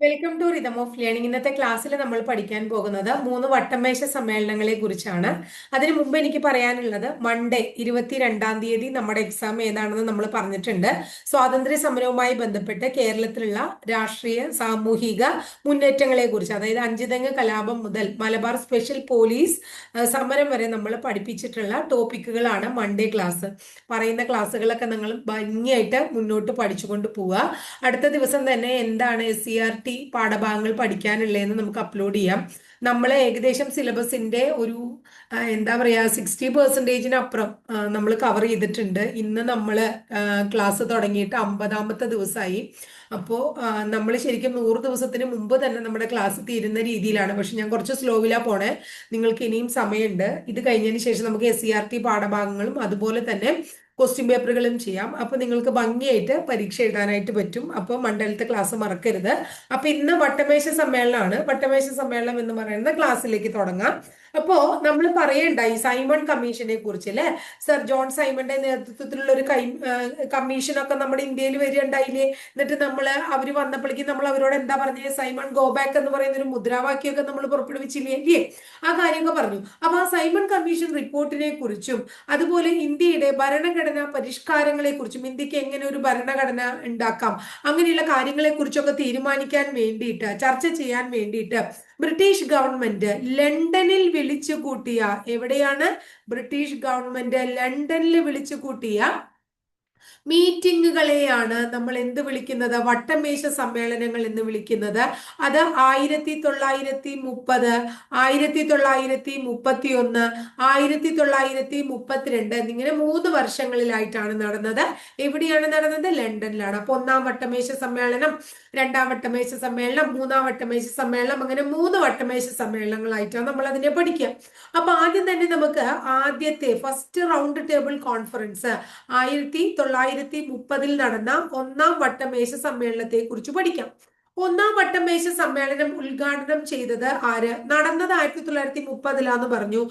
Welcome to rhythm of learning ഇന്നത്തെ ക്ലാസ്സിൽ നമ്മൾ പഠിക്കാൻ പോകുന്നത് മൂന്ന് വട്ടമേശ സമ്മേളനങ്ങളെ കുറിച്ചാണ്. അതിനു മുമ്പ് എനിക്ക് പറയാനുള്ളത് മൺഡേ ഇരുപത്തിരണ്ടാം തീയതി നമ്മുടെ എക്സാം ഏതാണെന്ന് നമ്മൾ പറഞ്ഞിട്ടുണ്ട്. സ്വാതന്ത്ര്യ സമരവുമായി ബന്ധപ്പെട്ട് കേരളത്തിലുള്ള രാഷ്ട്രീയ സാമൂഹിക മുന്നേറ്റങ്ങളെ കുറിച്ച് അതായത് അഞ്ചുതെങ്ങ് കലാപം മുതൽ മലബാർ സ്പെഷ്യൽ പോലീസ് സമരം വരെ നമ്മൾ പഠിപ്പിച്ചിട്ടുള്ള ടോപ്പിക്കുകളാണ് മൺഡേ ക്ലാസ് പറയുന്ന ക്ലാസ്സുകളൊക്കെ നിങ്ങൾ ഭംഗിയായിട്ട് മുന്നോട്ട് പഠിച്ചുകൊണ്ട് പോവുക. അടുത്ത ദിവസം തന്നെ എന്താണ് എസ് സി ആർ ടി പാഠഭാഗങ്ങൾ പഠിക്കാനുള്ളതെന്ന് നമുക്ക് അപ്ലോഡ് ചെയ്യാം. നമ്മൾ ഏകദേശം സിലബസിന്റെ ഒരു എന്താ പറയാ സിക്സ്റ്റി പെർസെന്റേജിനപ്പുറം നമ്മൾ കവർ ചെയ്തിട്ടുണ്ട്. ഇന്ന് നമ്മൾ ക്ലാസ് തുടങ്ങിയിട്ട് അമ്പതാമത്തെ ദിവസമായി അപ്പോൾ നമ്മൾ ശരിക്കും നൂറ് ദിവസത്തിന് മുമ്പ് തന്നെ നമ്മുടെ ക്ലാസ് തീരുന്ന രീതിയിലാണ്. പക്ഷെ ഞാൻ കുറച്ച് സ്ലോവിലാ പോണേ. നിങ്ങൾക്ക് ഇനിയും സമയമുണ്ട്. ഇത് കഴിഞ്ഞതിന് ശേഷം നമുക്ക് എസ് സി ആർ ടി പാഠഭാഗങ്ങളും അതുപോലെ തന്നെ ക്വസ്റ്റ്യൻ പേപ്പറുകളും ചെയ്യാം. അപ്പൊ നിങ്ങൾക്ക് ഭംഗിയായിട്ട് പരീക്ഷ എഴുതാനായിട്ട് പറ്റും. അപ്പോൾ മണ്ഡലത്തെ ക്ലാസ് മറക്കരുത്. അപ്പൊ ഇന്ന് വട്ടമേശ സമ്മേളനമാണ്. വട്ടമേശ സമ്മേളനം എന്ന് പറയുന്ന ക്ലാസ്സിലേക്ക് തുടങ്ങാം. അപ്പോ നമ്മൾ പറയണ്ടായി സൈമൺ കമ്മീഷനെ കുറിച്ച് അല്ലെ സർ ജോൺ സൈമന്റെ നേതൃത്വത്തിലുള്ള ഒരു കമ്മീഷൻ ഒക്കെ നമ്മുടെ ഇന്ത്യയിൽ വരികയുണ്ടായില്ലേ? എന്നിട്ട് നമ്മൾ അവർ വന്നപ്പോഴേക്കും നമ്മൾ അവരോട് എന്താ പറഞ്ഞത് സൈമൺ ഗോ ബാക്ക് എന്ന് പറയുന്ന ഒരു മുദ്രാവാക്യമൊക്കെ നമ്മൾ പുറപ്പെടുവിച്ചില്ലേ? ആ കാര്യമൊക്കെ പറഞ്ഞു. അപ്പൊ ആ സൈമൺ കമ്മീഷൻ റിപ്പോർട്ടിനെ കുറിച്ചും അതുപോലെ ഇന്ത്യയുടെ ഭരണഘടനാ പരിഷ്കാരങ്ങളെ കുറിച്ചും ഇന്ത്യയ്ക്ക് എങ്ങനെ ഒരു ഭരണഘടന ഉണ്ടാക്കാം അങ്ങനെയുള്ള കാര്യങ്ങളെ കുറിച്ചൊക്കെ തീരുമാനിക്കാൻ വേണ്ടിയിട്ട് ചർച്ച ചെയ്യാൻ വേണ്ടിയിട്ട് ബ്രിട്ടീഷ് ഗവൺമെന്റ് ലണ്ടനിൽ വിളിച്ചു കൂട്ടിയ എവിടെയാണ് ബ്രിട്ടീഷ് ഗവൺമെന്റ് ലണ്ടനിൽ വിളിച്ചു കൂട്ടിയ മീറ്റിങ്ങുകളെയാണ് നമ്മൾ എന്ത് വിളിക്കുന്നത്? വട്ടമേശ സമ്മേളനങ്ങൾ എന്ന് വിളിക്കുന്നത്. അത് ആയിരത്തി തൊള്ളായിരത്തി മുപ്പത് ആയിരത്തി തൊള്ളായിരത്തി മുപ്പത്തി ഒന്ന് ആയിരത്തി തൊള്ളായിരത്തി മുപ്പത്തിരണ്ട് എന്നിങ്ങനെ മൂന്ന് വർഷങ്ങളിലായിട്ടാണ് നടന്നത്. എവിടെയാണ് നടന്നത്? ലണ്ടനിലാണ്. അപ്പൊ ഒന്നാം വട്ടമേശ സമ്മേളനം രണ്ടാം വട്ടമേശ സമ്മേളനം മൂന്നാം വട്ടമേശ സമ്മേളനം അങ്ങനെ മൂന്ന് വട്ടമേശ സമ്മേളനങ്ങളായിട്ടാണ് നമ്മൾ അതിനെ പഠിക്കുക. അപ്പൊ ആദ്യം തന്നെ നമുക്ക് ആദ്യത്തെ ഫസ്റ്റ് റൗണ്ട് ടേബിൾ കോൺഫറൻസ് ആയിരത്തി തൊള്ളായിരത്തി മുപ്പതിൽ നടന്ന ഒന്നാം വട്ടമേശ സമ്മേളനത്തെ കുറിച്ച് പഠിക്കാം. ഒന്നാം വട്ടം മേശ സമ്മേളനം ഉദ്ഘാടനം ചെയ്തത് ആര്? നടന്നത് ആയിരത്തി തൊള്ളായിരത്തി മുപ്പതിലാന്ന് പറഞ്ഞു.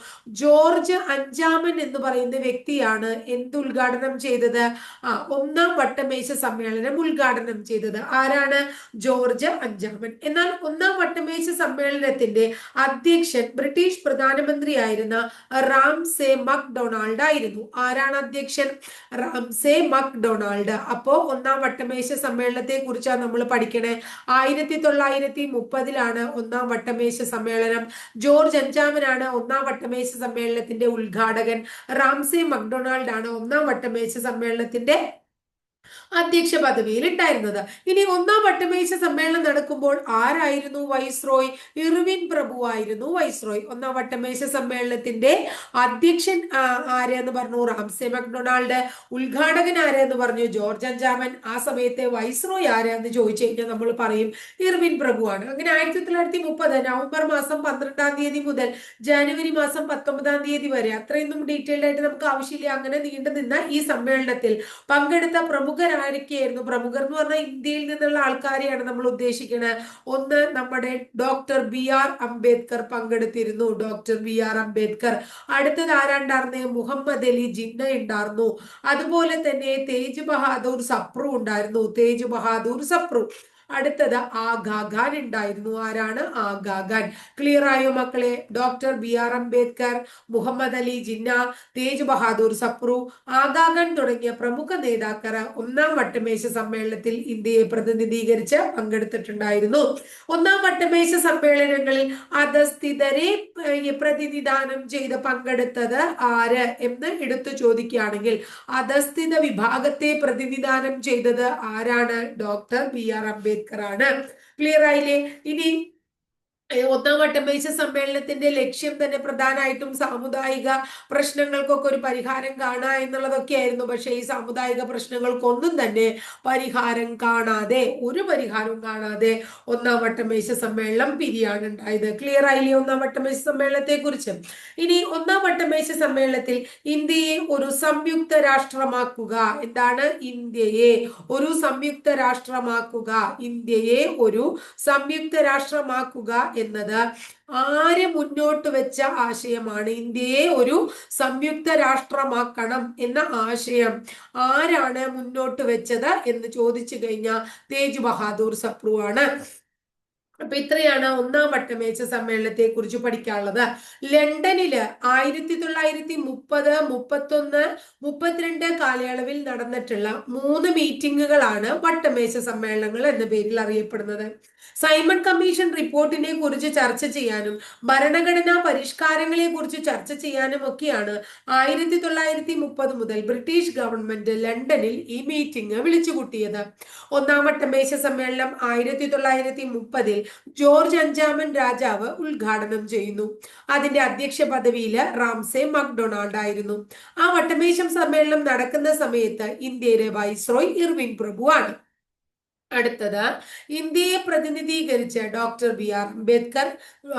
ജോർജ് അഞ്ചാമൻ എന്ന് പറയുന്ന വ്യക്തിയാണ് എന്ത് ഉദ്ഘാടനം ചെയ്തത്? ആ ഒന്നാം വട്ടമേശ സമ്മേളനം ഉദ്ഘാടനം ചെയ്തത് ആരാണ്? ജോർജ് അഞ്ചാമൻ. എന്നാൽ ഒന്നാം വട്ടമേശ സമ്മേളനത്തിന്റെ അധ്യക്ഷൻ ബ്രിട്ടീഷ് പ്രധാനമന്ത്രിയായിരുന്ന റാംസെ മക് ഡൊണാൾഡ് ആയിരുന്നു. ആരാണ് അധ്യക്ഷൻ? റാംസെ മക് ഡൊണാൾഡ് അപ്പോ ഒന്നാം വട്ടമേശ സമ്മേളനത്തെ കുറിച്ചാണ് നമ്മൾ പഠിക്കണേ. ആയിരത്തി തൊള്ളായിരത്തി മുപ്പതിലാണ് ഒന്നാം വട്ടമേശ സമ്മേളനം. ജോർജ് അഞ്ചാമനാണ് ഒന്നാം വട്ടമേശ സമ്മേളനത്തിന്റെ ഉദ്ഘാടകൻ. റാംസെ മക്ഡൊണാൾഡ് ആണ് ഒന്നാം വട്ടമേശ സമ്മേളനത്തിന്റെ അധ്യക്ഷ പദവിയിൽ ഉണ്ടായിരുന്നത് ഇനി ഒന്നാം വട്ടമേശ സമ്മേളനം നടക്കുമ്പോൾ ആരായിരുന്നു വൈസ്രോയ്? ഇർവിൻ പ്രഭു ആയിരുന്നു വൈസ്രോയ്. ഒന്നാം വട്ടമേശ സമ്മേളനത്തിന്റെ അധ്യക്ഷൻ ആരെന്ന് പറഞ്ഞു? Ramsay MacDonald. ഉദ്ഘാടകൻ ആരെന്ന് പറഞ്ഞു? ജോർജ് അഞ്ചാമൻ. ആ സമയത്തെ വൈസ്രോയ് ആരെന്ന് ചോദിച്ചു കഴിഞ്ഞാൽ നമ്മൾ പറയും ഇർവിൻ ആണ് അങ്ങനെ ആയിരത്തി തൊള്ളായിരത്തി മുപ്പത് നവംബർ മാസം പന്ത്രണ്ടാം തീയതി മുതൽ ജനുവരി മാസം പത്തൊമ്പതാം തീയതി വരെ അത്രയൊന്നും ഡീറ്റെയിൽഡ് ആയിട്ട് നമുക്ക് ആവശ്യമില്ല. അങ്ങനെ നീണ്ടു നിന്ന ഈ സമ്മേളനത്തിൽ പങ്കെടുത്ത പ്രമുഖ ആരൊക്കെയായിരുന്നു പ്രമുഖർ എന്ന് പറഞ്ഞാൽ ഇന്ത്യയിൽ നിന്നുള്ള ആൾക്കാരെയാണ് നമ്മൾ ഉദ്ദേശിക്കുന്നത് ഒന്ന് നമ്മുടെ ഡോക്ടർ ബി ആർ അംബേദ്കർ പങ്കെടുത്തിരുന്നു. Doctor B R Ambedkar. അടുത്തത് ആരാണ്ടായിരുന്നേ മുഹമ്മദ് അലി ജിന്ന ഉണ്ടായിരുന്നു അതുപോലെ തന്നെ തേജ് ബഹാദൂർ സപ്രു ഉണ്ടായിരുന്നു. തേജ് ബഹാദൂർ സപ്രു. അടുത്തത് ആഗാഖാൻ ഉണ്ടായിരുന്നു. ആരാണ്? ആ ഗാഗാൻ. ക്ലിയർ ആയോ മക്കളെ? Doctor B R Ambedkar Muhammad Ali Jinnah Tej Bahadur Sapru Aga Khan തുടങ്ങിയ പ്രമുഖ നേതാക്കൾ ഒന്നാം വട്ടമേശ സമ്മേളനത്തിൽ ഇന്ത്യയെ പ്രതിനിധീകരിച്ച് പങ്കെടുത്തിട്ടുണ്ടായിരുന്നു. ഒന്നാം വട്ടമേശ സമ്മേളനങ്ങളിൽ അധസ്ഥിതരെ പ്രതിനിധാനം ചെയ്ത് പങ്കെടുത്തത് ആര് എന്ന് എടുത്തു ചോദിക്കുകയാണെങ്കിൽ അധസ്ഥിത വിഭാഗത്തെ പ്രതിനിധാനം ചെയ്തത് ആരാണ്? Doctor B R Ambedkar. ആണ്. ക്ലിയർ ആയില്ലേ? ഇനി ഒന്നാം വട്ടമേശ സമ്മേളനത്തിന്റെ ലക്ഷ്യം തന്നെ പ്രധാനമായിട്ടും സാമുദായിക പ്രശ്നങ്ങൾക്കൊക്കെ ഒരു പരിഹാരം കാണുക എന്നുള്ളതൊക്കെ ആയിരുന്നു. പക്ഷേ ഈ സാമുദായിക പ്രശ്നങ്ങൾക്കൊന്നും തന്നെ പരിഹാരം കാണാതെ ഒരു പരിഹാരവും കാണാതെ ഒന്നാം വട്ടമേശ സമ്മേളനം പിരിയാണ് ഉണ്ടായത്. ക്ലിയർ ആയില്ലേ ഒന്നാം വട്ടമേശ സമ്മേളനത്തെ കുറിച്ച് ഇനി ഒന്നാം വട്ടമേശ സമ്മേളനത്തിൽ ഇന്ത്യയെ ഒരു സംയുക്ത രാഷ്ട്രമാക്കുക. എന്താണ്? ഇന്ത്യയെ ഒരു സംയുക്ത രാഷ്ട്രമാക്കുക. ഇന്ത്യയെ ഒരു സംയുക്ത രാഷ്ട്രമാക്കുക എന്നത് ആര് മുന്നോട്ട് വെച്ച ആശയമാണ്. ഇന്ത്യയെ ഒരു സംയുക്ത രാഷ്ട്രമാക്കണം എന്ന ആശയം ആരാണ് മുന്നോട്ട് വെച്ചത് എന്ന് ചോദിച്ചു കഴിഞ്ഞാൽ തേജ് ബഹാദൂർ സപ്രു ആണ് അപ്പൊ ഇത്രയാണ് ഒന്നാം വട്ടമേച്ച സമ്മേളനത്തെ കുറിച്ച് പഠിക്കാനുള്ളത്. ലണ്ടനിൽ ആയിരത്തി തൊള്ളായിരത്തി മുപ്പത് മുപ്പത്തൊന്ന് മുപ്പത്തിരണ്ട് കാലയളവിൽ നടന്നിട്ടുള്ള മൂന്ന് മീറ്റിങ്ങുകളാണ് വട്ടമേശ സമ്മേളനങ്ങൾ എന്ന പേരിൽ അറിയപ്പെടുന്നത്. സൈമൺ കമ്മീഷൻ റിപ്പോർട്ടിനെ കുറിച്ച് ചർച്ച ചെയ്യാനും ഭരണഘടനാ പരിഷ്കാരങ്ങളെ കുറിച്ച് ചർച്ച ചെയ്യാനും ഒക്കെയാണ് ആയിരത്തി തൊള്ളായിരത്തി മുപ്പത് മുതൽ ബ്രിട്ടീഷ് ഗവൺമെന്റ് ലണ്ടനിൽ ഈ മീറ്റിംഗ് വിളിച്ചുകൂട്ടിയത്. ഒന്നാം വട്ടമേശ സമ്മേളനം ആയിരത്തി തൊള്ളായിരത്തി മുപ്പതിൽ ജോർജ് അഞ്ചാമൻ രാജാവ് ഉദ്ഘാടനം ചെയ്യുന്നു. അതിന്റെ അധ്യക്ഷ പദവിയിൽ റാംസെ മക്ഡൊണാൾഡ് ആയിരുന്നു ആ വട്ടമേശം സമ്മേളനം നടക്കുന്ന സമയത്ത് ഇന്ത്യയിലെ വൈസ്രോയ് ഇർവിൻ പ്രഭു ആണ് അടുത്തത് ഇന്ത്യയെ പ്രതിനിധീകരിച്ച ഡോക്ടർ ബി ആർ അംബേദ്കർ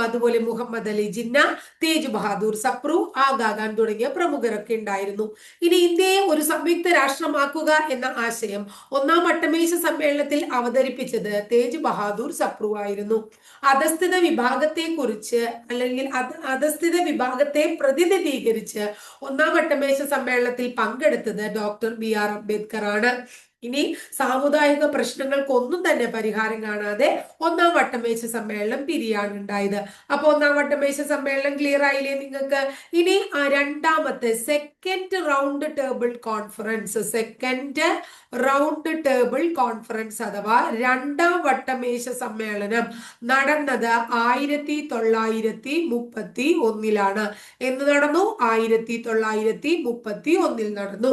അതുപോലെ മുഹമ്മദ് അലി ജിന്ന തേജ് ബഹാദൂർ സപ്രു ആഗാഖാൻ തുടങ്ങിയ പ്രമുഖരൊക്കെ ഉണ്ടായിരുന്നു. ഇനി ഇന്ത്യയെ ഒരു സംയുക്ത രാഷ്ട്രമാക്കുക എന്ന ആശയം ഒന്നാം വട്ടമേശ സമ്മേളനത്തിൽ അവതരിപ്പിച്ചത് തേജ് ബഹാദൂർ സപ്രു ആയിരുന്നു. അധസ്ഥിത വിഭാഗത്തെ കുറിച്ച് അല്ലെങ്കിൽ അധസ്ഥിത വിഭാഗത്തെ പ്രതിനിധീകരിച്ച് ഒന്നാം വട്ടമേശ സമ്മേളനത്തിൽ പങ്കെടുത്തത് ഡോക്ടർ ബി ആർ അംബേദ്കർ ആണ്. ഇനി സാമുദായിക പ്രശ്നങ്ങൾക്കൊന്നും തന്നെ പരിഹാരം കാണാതെ ഒന്നാം വട്ടമേശ സമ്മേളനം പിരിയാണ് ഉണ്ടായത്. അപ്പൊ ഒന്നാം വട്ടമേശ സമ്മേളനം ക്ലിയർ ആയില്ലേ നിങ്ങൾക്ക്? ഇനി രണ്ടാമത്തെ second round table conference second round table conference അഥവാ രണ്ടാം വട്ടമേശ സമ്മേളനം നടന്നത് ആയിരത്തി തൊള്ളായിരത്തി മുപ്പത്തി ഒന്നിലാണ് എന്ന് നടന്നു? ആയിരത്തി തൊള്ളായിരത്തി മുപ്പത്തി ഒന്നിൽ നടന്നു.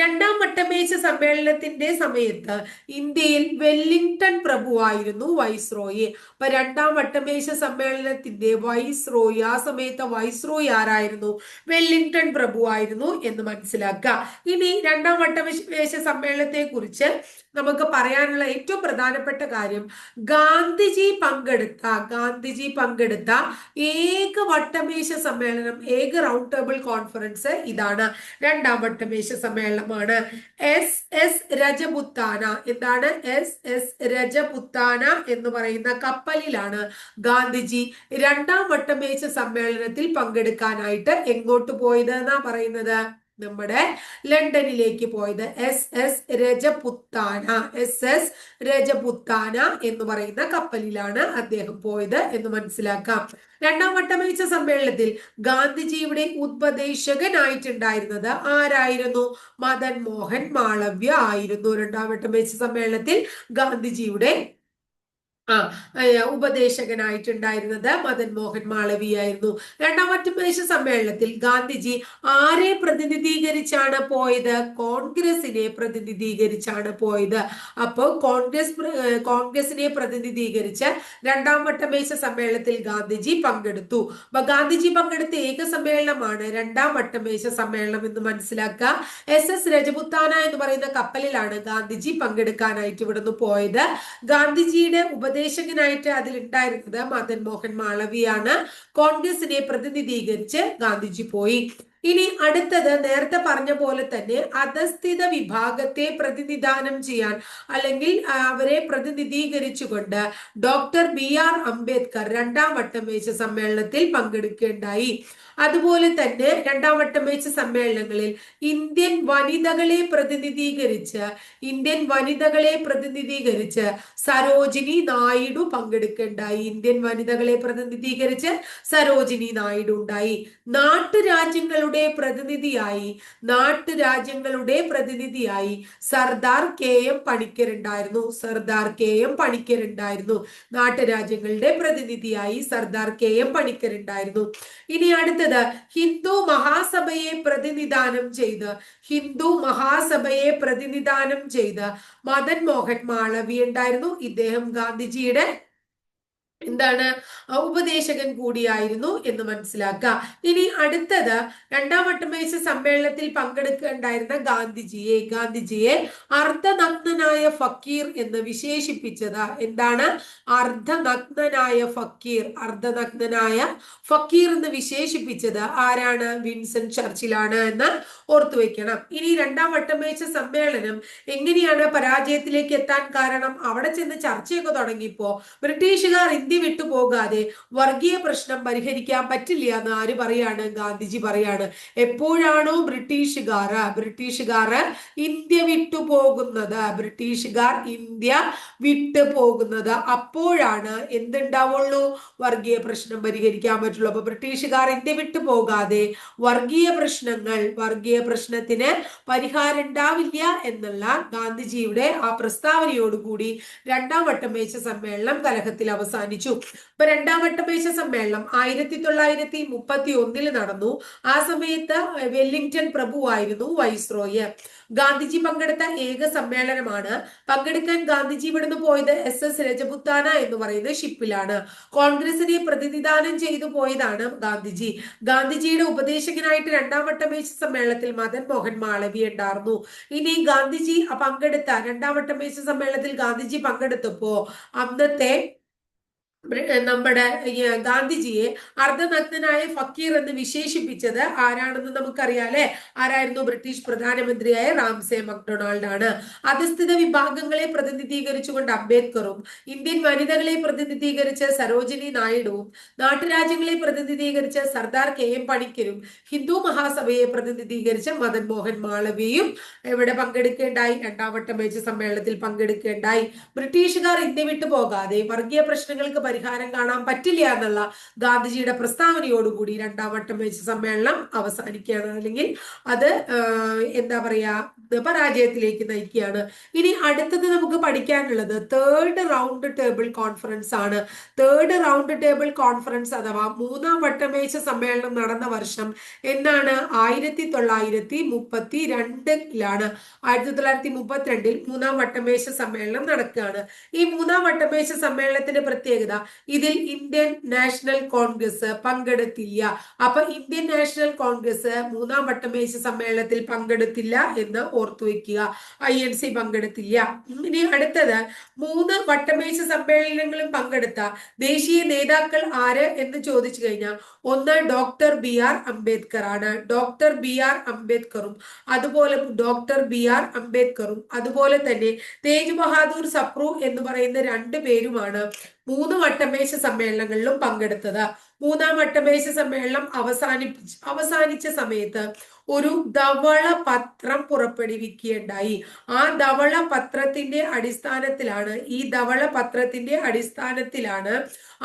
രണ്ടാം വട്ടമേശ സമ്മേളനത്തിന്റെ ഇതിന്റെ സമയത്ത് ഇന്ത്യയിൽ വെല്ലിംഗ്ടൺ പ്രഭുവായിരുന്നു വൈസ്രോയി. അപ്പൊ രണ്ടാം വട്ടമേശ സമ്മേളനത്തിന്റെ വൈസ്രോയി ആ സമയത്തെ വൈസ്രോയി ആരായിരുന്നു? വെല്ലിംഗ്ടൺ പ്രഭുവായിരുന്നു എന്ന് മനസ്സിലാക്കുക. ഇനി രണ്ടാം വട്ടമേശ സമ്മേളനത്തെ കുറിച്ച് നമുക്ക് പറയാനുള്ള ഏറ്റവും പ്രധാനപ്പെട്ട കാര്യം ഗാന്ധിജി പങ്കെടുത്ത ഗാന്ധിജി പങ്കെടുത്ത ഏക വട്ടമേശ സമ്മേളനം ഏക റൗണ്ട് ടേബിൾ കോൺഫറൻസ് ഇതാണ്. രണ്ടാം വട്ടമേശ സമ്മേളനമാണ്. S S Rajputana. എന്താണ്? എസ് എസ് രജപുത്താന എന്ന് പറയുന്ന കപ്പലിലാണ് ഗാന്ധിജി രണ്ടാം വട്ടമേശ സമ്മേളനത്തിൽ പങ്കെടുക്കാനായിട്ട് എങ്ങോട്ട് പോയത് എന്നാ പറയുന്നത്? നമ്മുടെ ലണ്ടനിലേക്ക് പോയത്. S S Rajputana. S S Rajputana എന്ന് പറയുന്ന കപ്പലിലാണ് അദ്ദേഹം പോയത് എന്ന് മനസ്സിലാക്കാം. രണ്ടാം വട്ടമേശ സമ്മേളനത്തിൽ ഗാന്ധിജിയുടെ ഉപദേശകനായിട്ടുണ്ടായിരുന്നത് ആരായിരുന്നു? മദൻ മോഹൻ മാളവ്യ ആയിരുന്നു. രണ്ടാം വട്ടമേശ സമ്മേളനത്തിൽ ഗാന്ധിജിയുടെ ഉപദേശകനായിട്ടുണ്ടായിരുന്നത് മദൻ മോഹൻ മാളവിയായിരുന്നു രണ്ടാം വട്ടമേശ സമ്മേളനത്തിൽ ഗാന്ധിജി ആരെ പ്രതിനിധീകരിച്ചാണ് പോയത്? കോൺഗ്രസിനെ പ്രതിനിധീകരിച്ചാണ് പോയത്. അപ്പോൾ കോൺഗ്രസ് കോൺഗ്രസിനെ പ്രതിനിധീകരിച്ച് രണ്ടാം വട്ടമേശ സമ്മേളനത്തിൽ ഗാന്ധിജി പങ്കെടുത്തു. അപ്പൊ ഗാന്ധിജി പങ്കെടുത്ത ഏക സമ്മേളനമാണ് രണ്ടാം വട്ടമേശ സമ്മേളനം എന്ന് മനസ്സിലാക്കുക. എസ് എസ് രജപുത്താന എന്ന് പറയുന്ന കപ്പലിലാണ് ഗാന്ധിജി പങ്കെടുക്കാനായിട്ട് ഇവിടുന്ന് പോയത്. ഗാന്ധിജിയുടെ ഉപദേശ ഉപദേശകനായിട്ട് അതിലുണ്ടായിരുന്നത് മദൻ മോഹൻ മാളവിയാണ്. കോൺഗ്രസിനെ പ്രതിനിധീകരിച്ച് ഗാന്ധിജി പോയി. ഇനി അടുത്തത് നേരത്തെ പറഞ്ഞ പോലെ തന്നെ അധസ്ഥിത വിഭാഗത്തെ പ്രതിനിധാനം ചെയ്യാൻ അല്ലെങ്കിൽ അവരെ പ്രതിനിധീകരിച്ചുകൊണ്ട് ഡോക്ടർ ബി ആർ അംബേദ്കർ രണ്ടാം വട്ടം വട്ടമേശ സമ്മേളനത്തിൽ പങ്കെടുക്കേണ്ടായി. അതുപോലെ തന്നെ രണ്ടാം വട്ടം വട്ടമേശ സമ്മേളനങ്ങളിൽ ഇന്ത്യൻ വനിതകളെ പ്രതിനിധീകരിച്ച് ഇന്ത്യൻ വനിതകളെ പ്രതിനിധീകരിച്ച് സരോജിനി നായിഡു പങ്കെടുക്കേണ്ടായി. ഇന്ത്യൻ വനിതകളെ പ്രതിനിധീകരിച്ച് സരോജിനി നായിഡു ഉണ്ടായി. നാട്ടുരാജ്യങ്ങളുടെ രാജ്യങ്ങളുടെ പ്രതിനിധിയായി നാട്ടുരാജ്യങ്ങളുടെ പ്രതിനിധിയായി സർദാർ കെ എം പണിക്കരുണ്ടായിരുന്നു സർദാർ കെ എം പണിക്കരുണ്ടായിരുന്നു നാട്ടുരാജ്യങ്ങളുടെ പ്രതിനിധിയായി സർദാർ കെ എം പണിക്കരുണ്ടായിരുന്നു ഇനി അടുത്തത് ഹിന്ദു മഹാസഭയെ പ്രതിനിധാനം ചെയ്ത് ഹിന്ദു മഹാസഭയെ പ്രതിനിധാനം ചെയ്ത് മദൻ മോഹൻ മാളവി ഉണ്ടായിരുന്നു. ഇദ്ദേഹം ഗാന്ധിജിയുടെ എന്താണ്? ഉപദേശകൻ കൂടിയായിരുന്നു എന്ന് മനസ്സിലാക്കുക. ഇനി അടുത്തത് രണ്ടാം വട്ടമേശ സമ്മേളനത്തിൽ പങ്കെടുക്കേണ്ടായിരുന്ന ഗാന്ധിജിയെ ഗാന്ധിജിയെ അർദ്ധനഗ്നനായ ഫക്കീർ എന്ന് വിശേഷിപ്പിച്ചത് എന്താണ്? അർദ്ധനഗ്നനായ ഫക്കീർ അർദ്ധനഗ്നനായ ഫക്കീർ എന്ന് വിശേഷിപ്പിച്ചത് ആരാണ്? വിൻസെന്റ് ചർച്ചിലാണ് എന്ന് ഓർത്തു വെക്കണം. ഇനി രണ്ടാം വട്ടമേശ സമ്മേളനം എങ്ങനെയാണ് പരാജയത്തിലേക്ക് എത്താൻ കാരണം? അവിടെ ചെന്ന് ചർച്ചയൊക്കെ തുടങ്ങിയപ്പോ ബ്രിട്ടീഷുകാർ ഇന്ത്യ ഇന്ത്യ വിട്ടു പോകാതെ വർഗീയ പ്രശ്നം പരിഹരിക്കാൻ പറ്റില്ല എന്ന് ആര് പറയാണ്? ഗാന്ധിജി പറയാണ്. എപ്പോഴാണോ ബ്രിട്ടീഷുകാർ ബ്രിട്ടീഷുകാർ ഇന്ത്യ വിട്ടു പോകുന്നത് ബ്രിട്ടീഷുകാർ ഇന്ത്യ വിട്ടു പോകുന്നത് അപ്പോഴാണ് എന്തുണ്ടാവുള്ളൂ? വർഗീയ പ്രശ്നം പരിഹരിക്കാൻ പറ്റുള്ളൂ. അപ്പൊ ബ്രിട്ടീഷുകാർ ഇന്ത്യ വിട്ടു പോകാതെ വർഗീയ പ്രശ്നങ്ങൾ വർഗീയ പ്രശ്നത്തിന് പരിഹാരം ഉണ്ടാവില്ല എന്നുള്ള ഗാന്ധിജിയുടെ ആ പ്രസ്താവനയോടുകൂടി രണ്ടാം വട്ടം മേച്ച സമ്മേളനം കലഹത്തിൽ അവസാനിച്ചു. ഇപ്പൊ രണ്ടാം വട്ടമേശ സമ്മേളനം ആയിരത്തി തൊള്ളായിരത്തി മുപ്പത്തി ഒന്നിൽ നടന്നു. ആ സമയത്ത് വെല്ലിംഗ്ടൺ പ്രഭുവായിരുന്നു വൈസ്രോയ്. ഗാന്ധിജി പങ്കെടുത്ത ഏക സമ്മേളനമാണ്. പങ്കെടുക്കാൻ ഗാന്ധിജി ഇവിടുന്ന് പോയത് എസ് എസ് രജപുത്താന എന്ന് പറയുന്ന ഷിപ്പിലാണ്. കോൺഗ്രസിനെ പ്രതിനിധാനം ചെയ്തു പോയതാണ് ഗാന്ധിജി. ഗാന്ധിജിയുടെ ഉപദേശകനായിട്ട് രണ്ടാം വട്ടമേശ സമ്മേളനത്തിൽ മദൻ മോഹൻ മാളവി ഉണ്ടായിരുന്നു ഇനി ഗാന്ധിജി പങ്കെടുത്ത രണ്ടാം വട്ടമേശ സമ്മേളനത്തിൽ ഗാന്ധിജി പങ്കെടുത്തപ്പോ അന്നത്തെ നമ്മുടെ ഗാന്ധിജിയെ അർദ്ധനഗ്നനായ ഫക്കീർ എന്ന് വിശേഷിപ്പിച്ചത് ആരാണെന്ന് നമുക്കറിയാലേ? ആരായിരുന്നു ബ്രിട്ടീഷ് പ്രധാനമന്ത്രിയായ റാംസെ മക്ഡൊണാൾഡ് ആണ് അധസ്ഥിത വിഭാഗങ്ങളെ പ്രതിനിധീകരിച്ചുകൊണ്ട് അംബേദ്കറും ഇന്ത്യൻ വനിതകളെ പ്രതിനിധീകരിച്ച് സരോജിനി നായിഡുവും നാട്ടുരാജ്യങ്ങളെ പ്രതിനിധീകരിച്ച് സർദാർ കെ എം പണിക്കരും ഹിന്ദു മഹാസഭയെ പ്രതിനിധീകരിച്ച് മദൻ മോഹൻ മാളവിയും ഇവിടെ പങ്കെടുക്കേണ്ടായി. രണ്ടാം വട്ടം മേച്ച് സമ്മേളനത്തിൽ പങ്കെടുക്കേണ്ടായി. ബ്രിട്ടീഷുകാർ ഇന്ത്യ വിട്ടു പോകാതെ വർഗീയ പ്രശ്നങ്ങൾക്ക് പരിഹാരം കാണാൻ പറ്റില്ല എന്നുള്ള ഗാന്ധിജിയുടെ പ്രസ്താവനയോടുകൂടി രണ്ടാം വട്ടം വെച്ച് സമ്മേളനം അവസാനിക്കുകയാണ്. അല്ലെങ്കിൽ അത് എന്താ പറയാ പരാജയത്തിലേക്ക് നയിക്കുകയാണ്. ഇനി അടുത്തത് നമുക്ക് പഠിക്കാനുള്ളത് തേർഡ് റൗണ്ട് ടേബിൾ കോൺഫറൻസ് ആണ്. തേർഡ് റൗണ്ട് ടേബിൾ കോൺഫറൻസ് അഥവാ മൂന്നാം വട്ടമേശ സമ്മേളനം നടന്ന വർഷം എന്നാണ് ആയിരത്തി തൊള്ളായിരത്തി മുപ്പത്തി രണ്ടിലാണ് ആയിരത്തി തൊള്ളായിരത്തി മുപ്പത്തിരണ്ടിൽ മൂന്നാം വട്ടമേശ സമ്മേളനം നടക്കുകയാണ്. ഈ മൂന്നാം വട്ടമേശ സമ്മേളനത്തിന്റെ പ്രത്യേകത ഇതിൽ ഇന്ത്യൻ നാഷണൽ കോൺഗ്രസ് പങ്കെടുത്തില്ല. അപ്പൊ ഇന്ത്യൻ നാഷണൽ കോൺഗ്രസ് മൂന്നാം വട്ടമേശ സമ്മേളനത്തിൽ പങ്കെടുത്തില്ല എന്ന് ഓർത്തു വെക്കുക. ഐ എൻ സി പങ്കെടുത്തില്ല. ഇനി അടുത്തത് മൂന്ന് വട്ടമേശ സമ്മേളനങ്ങളും പങ്കെടുത്ത ദേശീയ നേതാക്കൾ ആര് എന്ന് ചോദിച്ചു കഴിഞ്ഞാൽ ഒന്ന് ഡോക്ടർ ബി ആർ അംബേദ്കർ ആണ്. ഡോക്ടർ ബി ആർ അംബേദ്കറും അതുപോലെ ഡോക്ടർ ബി ആർ അംബേദ്കറും അതുപോലെ തന്നെ തേജ് ബഹാദൂർ സപ്രു എന്ന് പറയുന്ന രണ്ടു പേരുമാണ് മൂന്ന് വട്ടമേശ സമ്മേളനങ്ങളിലും പങ്കെടുത്തത്. മൂന്നാം വട്ടമേശ സമ്മേളനം അവസാനിപ്പിച്ച് അവസാനിച്ച സമയത്ത് ഒരു ധവള പത്രം പുറപ്പെടുവിക്കുകയുണ്ടായി. ആ ധവള പത്രത്തിന്റെ അടിസ്ഥാനത്തിലാണ് ഈ ധവള പത്രത്തിന്റെ അടിസ്ഥാനത്തിലാണ്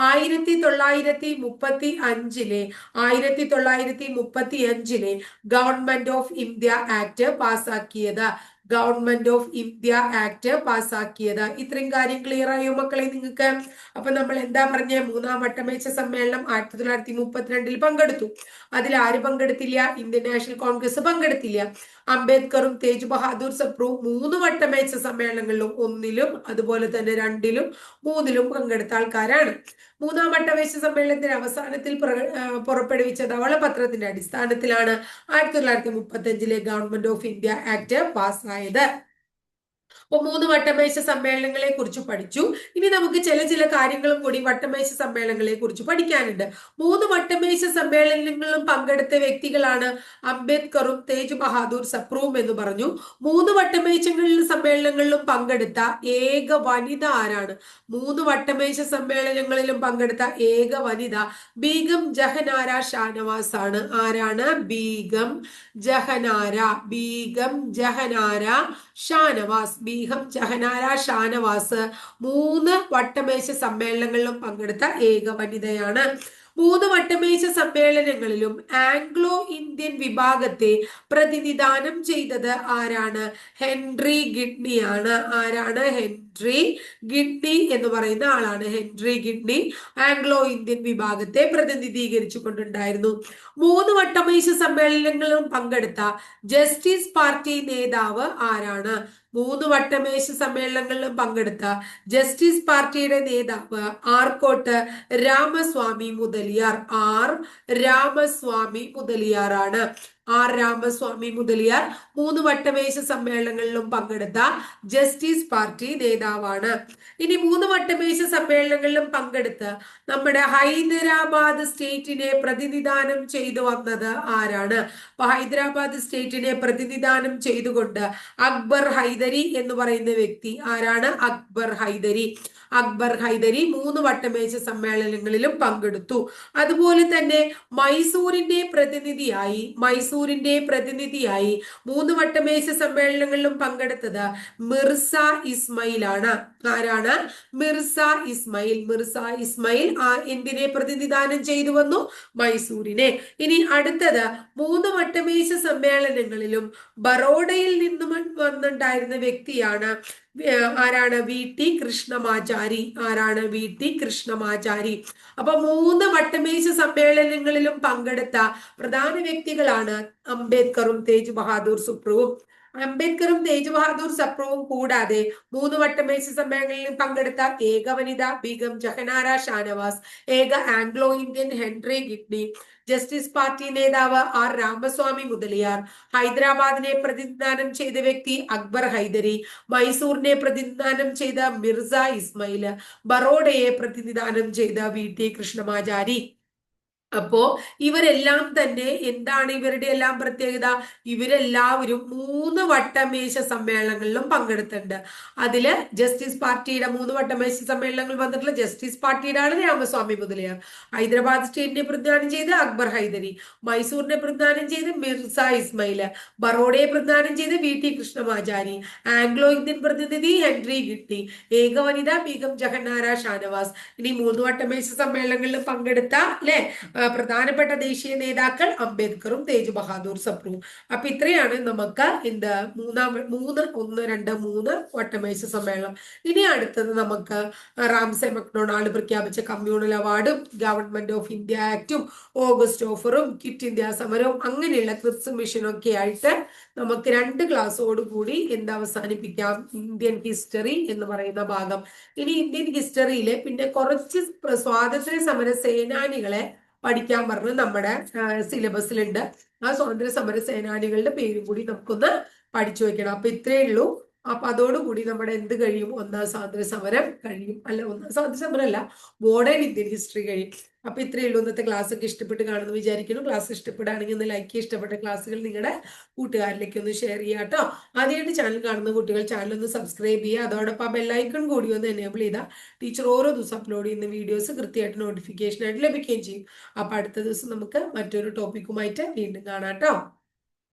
ആയിരത്തി തൊള്ളായിരത്തി മുപ്പത്തി അഞ്ചിലെ ആയിരത്തി തൊള്ളായിരത്തി മുപ്പത്തി അഞ്ചിലെ ഗവൺമെന്റ് ഓഫ് ഇന്ത്യ ആക്ട് പാസാക്കിയത്. ഗവൺമെന്റ് ഓഫ് ഇന്ത്യ ആക്ട് പാസ്സാക്കിയത് ഇത്രയും കാര്യം ക്ലിയർ ആയോ മക്കളെ നിങ്ങൾക്ക്? അപ്പൊ നമ്മൾ എന്താ പറഞ്ഞ? മൂന്നാം വട്ടമേച്ച സമ്മേളനം ആയിരത്തി തൊള്ളായിരത്തി മുപ്പത്തിരണ്ടിൽ പങ്കെടുത്തു. അതിൽ ആര് പങ്കെടുത്തില്ല? ഇന്ത്യൻ നാഷണൽ കോൺഗ്രസ് പങ്കെടുത്തില്ല. അംബേദ്കറും തേജ് ബഹാദൂർ സപ്രു മൂന്ന് വട്ടമേച്ച സമ്മേളനങ്ങളിലും ഒന്നിലും അതുപോലെ തന്നെ രണ്ടിലും മൂന്നിലും പങ്കെടുത്ത ആൾക്കാരാണ്. മൂന്നാം വട്ടമേശ സമ്മേളനത്തിന്റെ അവസാനത്തിൽ പുറപ്പെടുവിച്ച ധവളപത്രത്തിന്റെ അടിസ്ഥാനത്തിലാണ് ആയിരത്തി തൊള്ളായിരത്തി മുപ്പത്തി അഞ്ചിലെ ഗവൺമെന്റ് ഓഫ് ഇന്ത്യ ആക്ട് പാസ്സായത്. അപ്പൊ മൂന്ന് വട്ടമേശ സമ്മേളനങ്ങളെ കുറിച്ച് പഠിച്ചു. ഇനി നമുക്ക് ചില ചില കാര്യങ്ങളും കൂടി വട്ടമേശ സമ്മേളനങ്ങളെ കുറിച്ച് പഠിക്കാനുണ്ട്. മൂന്ന് വട്ടമേശ സമ്മേളനങ്ങളിലും പങ്കെടുത്ത വ്യക്തികളാണ് അംബേദ്കറും തേജ് ബഹാദൂർ സപ്രൂവും എന്ന് പറഞ്ഞു. മൂന്ന് വട്ടമേശങ്ങളിലും സമ്മേളനങ്ങളിലും പങ്കെടുത്ത ഏക വനിത ആരാണ്? മൂന്ന് വട്ടമേശ സമ്മേളനങ്ങളിലും പങ്കെടുത്ത ഏക വനിത ബീഗം ജഹനാര ഷാനവാസ് ആണ് ആരാണ്? ബീഗം ജഹനാര ബീഗം ജഹനാര ഷാനവാസ് ബീഹം ജഹനാര ഷാനവാസ് മൂന്ന് വട്ടമേശ സമ്മേളനങ്ങളിലും പങ്കെടുത്ത ഏക വനിതയാണ്. മൂന്ന് വട്ടമേശ സമ്മേളനങ്ങളിലും ആംഗ്ലോ ഇന്ത്യൻ വിഭാഗത്തെ പ്രതിനിധാനം ചെയ്തത് ആരാണ്? ഹെൻറി ഗിഡ്നിയാണ്. ആരാണ് ഹെൻറി? ഗിഡ്നി എന്ന് പറയുന്ന ആളാണ് ഹെൻറി ഗിഡ്നി ആംഗ്ലോ ഇന്ത്യൻ വിഭാഗത്തെ പ്രതിനിധീകരിച്ചു കൊണ്ടുണ്ടായിരുന്നു. മൂന്ന് വട്ടമേശ സമ്മേളനങ്ങളിലും പങ്കെടുത്ത ജസ്റ്റിസ് പാർട്ടി നേതാവ് ആരാണ്? മൂന്ന് വട്ടമേശ സമ്മേളനങ്ങളിലും പങ്കെടുത്ത ജസ്റ്റിസ് പാർട്ടിയുടെ നേതാവ് ആർക്കോട്ട് രാമസ്വാമി മുതലിയാർ. ആർ. രാമസ്വാമി മുതലിയാറാണ്. ആർ രാമസ്വാമി മുതലിയാർ മൂന്ന് വട്ടമേശ സമ്മേളനങ്ങളിലും പങ്കെടുത്ത ജസ്റ്റിസ് പാർട്ടി നേതാവാണ്. ഇനി മൂന്ന് വട്ടമേശ സമ്മേളനങ്ങളിലും പങ്കെടുത്ത് നമ്മുടെ ഹൈദരാബാദ് സ്റ്റേറ്റിനെ പ്രതിനിധാനം ചെയ്തു വന്നത് ആരാണ്? അപ്പൊ ഹൈദരാബാദ് സ്റ്റേറ്റിനെ പ്രതിനിധാനം ചെയ്തുകൊണ്ട് അക്ബർ ഹൈദരി എന്ന് പറയുന്ന വ്യക്തി ആരാണ്? അക്ബർ ഹൈദരി. അക്ബർ ഹൈദരി മൂന്ന് വട്ടമേശ സമ്മേളനങ്ങളിലും പങ്കെടുത്തു. അതുപോലെ തന്നെ മൈസൂരിന്റെ പ്രതിനിധിയായി മൈസൂരിന്റെ പ്രതിനിധിയായി മൂന്ന് വട്ടമേശ സമ്മേളനങ്ങളിലും പങ്കെടുത്തത് മിർസ ഇസ്മയിൽ ആണ് ആരാണ്? മിർസ ഇസ്മയിൽ. മിർസ ഇസ്മയിൽ ആ എന്തിനെ പ്രതിനിധാനം ചെയ്തു വന്നു? മൈസൂരിനെ. ഇനി അടുത്തത് മൂന്ന് വട്ടമേശ സമ്മേളനങ്ങളിലും ബറോഡയിൽ നിന്നും വന്നിട്ടുണ്ടായിരുന്ന വ്യക്തിയാണ് ആരാണ്? വി. ടി. കൃഷ്ണമാചാരി. ആരാണ്? വി. ടി. കൃഷ്ണമാചാരി. അപ്പൊ മൂന്ന് വട്ടമേശ സമ്മേളനങ്ങളിലും പങ്കെടുത്ത പ്രധാന വ്യക്തികളാണ് അംബേദ്കറും തേജ് ബഹാദൂർ സുപ്രുവും അംബേദ്കറും തേജ് ബഹാദൂർ സപ്രവും കൂടാതെ മൂന്ന് വട്ടമേശ സമ്മേളനങ്ങളിൽ പങ്കെടുത്ത ഏക വനിത ബീഗം ജഹനാര ഷാനവാസ് ഏക Anglo Indian Henry Gidney Justice Party നേതാവ് ആർ രാമസ്വാമി മുതലിയാർ ഹൈദരാബാദിനെ പ്രതിനിധാനം ചെയ്ത വ്യക്തി അക്ബർ ഹൈദരി മൈസൂറിനെ പ്രതിനിധാനം ചെയ്ത മിർസ ഇസ്മയിൽ ബറോഡയെ പ്രതിനിധാനം ചെയ്ത വി ടി കൃഷ്ണമാചാരി. അപ്പോ ഇവരെല്ലാം തന്നെ എന്താണ് ഇവരുടെ എല്ലാം പ്രത്യേകത? ഇവരെല്ലാവരും മൂന്ന് വട്ടമേശ സമ്മേളനങ്ങളിലും പങ്കെടുത്തിട്ടുണ്ട്. അതിൽ ജസ്റ്റിസ് പാർട്ടിയുടെ മൂന്ന് വട്ടമേശ സമ്മേളനങ്ങൾ വന്നിട്ടുള്ള ജസ്റ്റിസ് പാർട്ടിയുടെ ആണ് രാമസ്വാമി മുതലിയാർ. ഹൈദരാബാദ് സ്റ്റേറ്റിനെ പ്രതിദാനം ചെയ്ത് അക്ബർ ഹൈദരി മൈസൂരിനെ പ്രതിദാനം ചെയ്ത് മിർസ ഇസ്മയിൽ ബറോഡയെ പ്രതിദാനം ചെയ്ത് V T Krishnamachari Anglo Indian പ്രതിനിധി ഹെൻറി ഗിട്ടി ഏക വനിത ബീഗം ജഹന്നാര ഷാനവാസ്. ഇനി മൂന്ന് വട്ടമേശ സമ്മേളനങ്ങളിൽ പങ്കെടുത്ത അല്ലെ? പ്രധാനപ്പെട്ട ദേശീയ നേതാക്കൾ അംബേദ്കറും തേജ് ബഹാദൂർ സപ്രുവും അപ്പൊ ഇത്രയാണ് നമുക്ക് എന്ത് മൂന്നാം മൂന്ന് ഒന്ന് രണ്ട് മൂന്ന് വട്ടമേശ സമ്മേളനം. ഇനി അടുത്തത് നമുക്ക് റാംസെ മക്ഡൊണാൾഡ് പ്രഖ്യാപിച്ച കമ്മ്യൂണൽ അവാർഡും ഗവൺമെന്റ് ഓഫ് ഇന്ത്യ ആക്റ്റും ഓഗസ്റ്റ് ഓഫറും കിറ്റ് ഇന്ത്യ സമരവും അങ്ങനെയുള്ള ക്രിപ്സ് മിഷനും ഒക്കെ ആയിട്ട് നമുക്ക് രണ്ട് ക്ലാസ്സോട് കൂടി എന്ത് അവസാനിപ്പിക്കാം. ഇന്ത്യൻ ഹിസ്റ്ററി എന്ന് പറയുന്ന ഭാഗം. ഇനി ഇന്ത്യൻ ഹിസ്റ്ററിയിലെ പിന്നെ കുറച്ച് സ്വാതന്ത്ര്യ സമര സേനാനികളെ പഠിക്കാൻ പറഞ്ഞു. നമ്മുടെ സിലബസിലുണ്ട് ആ സ്വാതന്ത്ര്യ സമര സേനാനികളുടെ പേരും കൂടി നമുക്കൊന്ന് പഠിച്ചു വെക്കണം. അപ്പൊ ഇത്രയേ ഉള്ളൂ. അപ്പൊ അതോടുകൂടി നമ്മുടെ എന്ത് കഴിയും? ഒന്നാം സ്വാതന്ത്ര്യ സമരം കഴിയും. അല്ല ഒന്നാം സ്വാതന്ത്ര്യ സമരം അല്ല മോഡേൺ ഇന്ത്യൻ ഹിസ്റ്ററി കഴിയും. അപ്പൊ ഇത്രയേ ഉള്ളൂ. ഇന്നത്തെ ക്ലാസ് ഒക്കെ ഇഷ്ടപ്പെട്ട് കാണുന്നു വിചാരിക്കുന്നു. ക്ലാസ് ഇഷ്ടപ്പെടുകയാണെങ്കിൽ ഒന്ന് ലൈക്ക് ഇഷ്ടപ്പെട്ട ക്ലാസ്സുകൾ നിങ്ങളുടെ കൂട്ടുകാരിലേക്ക് ഒന്ന് ഷെയർ ചെയ്യുക കേട്ടോ. ആദ്യമായിട്ട് ചാനൽ കാണുന്ന കുട്ടികൾ ചാനൽ ഒന്ന് സബ്സ്ക്രൈബ് ചെയ്യുക. അതോടൊപ്പം ആ ബെല്ലൈക്കൺ കൂടി ഒന്ന് എനേബിൾ ചെയ്താൽ ടീച്ചർ ഓരോ ദിവസം അപ്ലോഡ് ചെയ്യുന്ന വീഡിയോസ് കൃത്യമായിട്ട് നോട്ടിഫിക്കേഷൻ ആയിട്ട് ലഭിക്കുകയും ചെയ്യും. അപ്പൊ അടുത്ത ദിവസം നമുക്ക് മറ്റൊരു ടോപ്പിക്കുമായിട്ട് വീണ്ടും കാണാം കേട്ടോ.